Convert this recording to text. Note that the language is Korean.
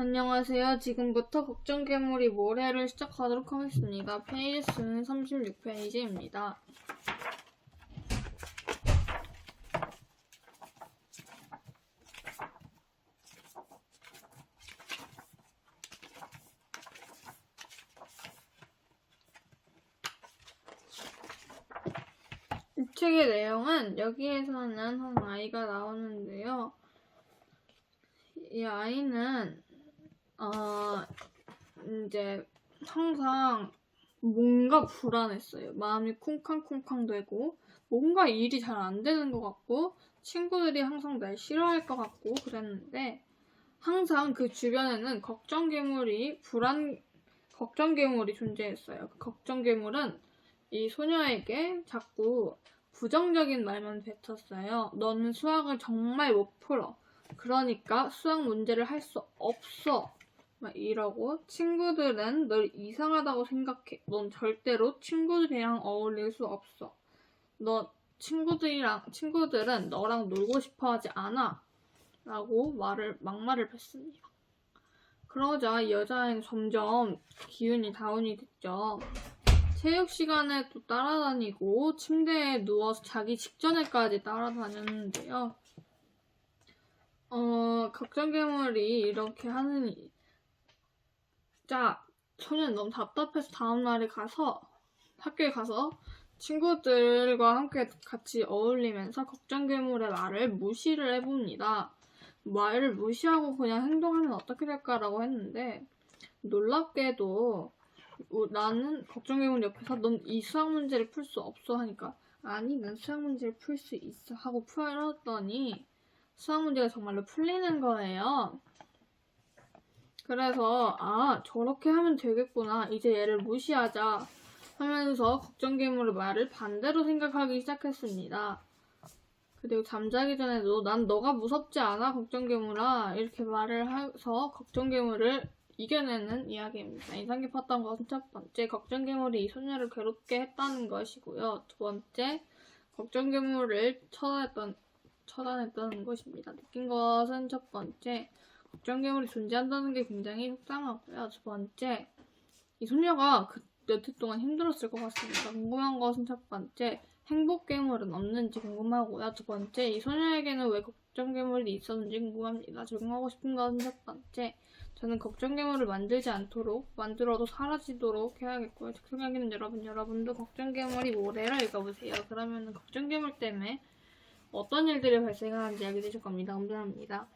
안녕하세요. 지금부터 걱정 괴물이 모래를 시작하도록 하겠습니다. 페이지 수는 36페이지입니다. 이 책의 내용은 여기에서는 한 아이가 나오는데요. 이 아이는 어 이제 항상 뭔가 불안했어요. 마음이 쿵쾅쿵쾅 되고 뭔가 일이 잘 안 되는 것 같고 친구들이 항상 날 싫어할 것 같고 그랬는데 항상 그 주변에는 걱정 괴물이 불안 걱정 괴물이 존재했어요. 그 걱정 괴물은 이 소녀에게 자꾸 부정적인 말만 뱉었어요. 너는 수학을 정말 못 풀어. 그러니까 수학 문제를 할 수 없어. 막 이러고 친구들은 널 이상하다고 생각해. 넌 절대로 친구들이랑 어울릴 수 없어. 너 친구들이랑 친구들은 너랑 놀고 싶어 하지 않아. 라고 말을 막말을 뱉습니다. 그러자 이 여자아이는 점점 기운이 다운이 됐죠. 체육 시간에 또 따라다니고 침대에 누워서 자기 직전에까지 따라다녔는데요. 어, 걱정괴물이 이렇게 하느 니, 자, 소녀는 너무 답답해서 다음날에 가서, 학교에 가서 친구들과 함께 같이 어울리면서 걱정 괴물의 말을 무시를 해봅니다. 말을 무시하고 그냥 행동하면 어떻게 될까라고 했는데, 놀랍게도, 어, 나는 걱정 괴물 옆에서 넌 이 수학 문제를 풀 수 없어 하니까, 아니, 난 수학 문제를 풀 수 있어 하고 풀었더니, 수학 문제가 정말로 풀리는 거예요. 그래서 아 저렇게 하면 되겠구나 이제 얘를 무시하자 하면서 걱정괴물의 말을 반대로 생각하기 시작했습니다. 그리고 잠자기 전에도 난 너가 무섭지 않아 걱정괴물아 이렇게 말을 해서 걱정괴물을 이겨내는 이야기입니다. 인상 깊었던 것은 첫 번째 걱정괴물이 이 소녀를 괴롭게 했다는 것이고요. 두 번째 걱정괴물을 처단했던 처단했다는 것입니다. 느낀 것은 첫 번째, 걱정괴물이 존재한다는 게 굉장히 속상하고요. 두 번째, 이 소녀가 그 며칠 동안 힘들었을 것 같습니다. 궁금한 것은 첫 번째, 행복 괴물은 없는지 궁금하고요. 두 번째, 이 소녀에게는 왜 걱정 괴물이 있었는지 궁금합니다. 적용하고 싶은 것은 첫 번째, 저는 걱정 괴물을 만들지 않도록, 만들어도 사라지도록 해야겠고요. 특성하기는 여러분, 여러분도 걱정 괴물이 뭐래를 읽어보세요. 그러면 걱정 괴물 때문에 어떤 일들이 발생하는지 알게 되실 겁니다. 감사합니다.